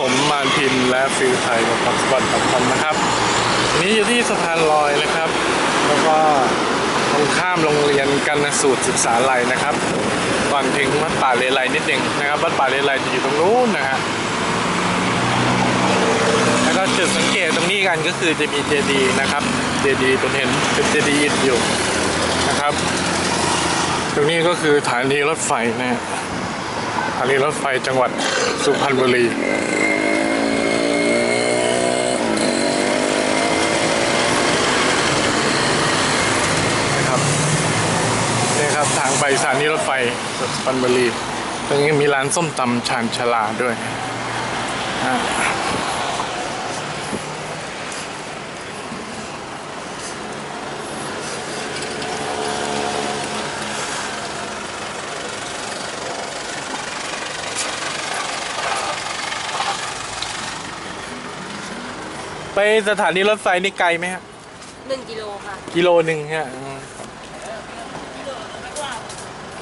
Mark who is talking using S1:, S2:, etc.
S1: ผมมานพินและฟิลไทยกับพักสปอร์ตคอมนะครับนี้อยู่ที่สะพานลอยนะครับ แล้วก็ตรงข้ามโรงเรียนกันนสูตรศึกษาลัยนะครับก่อนถึงวัดป่าเลไลนิดหนึ่งนะครับวัดป่าเลไลจะอยู่ตรงนู้นนะฮะแล้วก็จุดสังเกตตรงนี้กันก็คือจะมีเจดีย์นะครับเจดีย์เป็นเห็นเป็นเจดีย์อิฐอยู่นะครับ ตรงนี้ก็คือสถานีรถไฟนะฮะสถานีรถไฟจังหวัดสุพรรณบุรี นะครับ นี่ครับ ทางไปสถานีรถไฟสุพรรณบุรีตรงนี้มีร้านส้มตำชานชาลาด้วยอ่าไปสถานีรถไฟนี่ไกลไหมฮะ
S2: หนึ่งกิโลค่ะ
S1: กิโลหนึ่งฮะอืม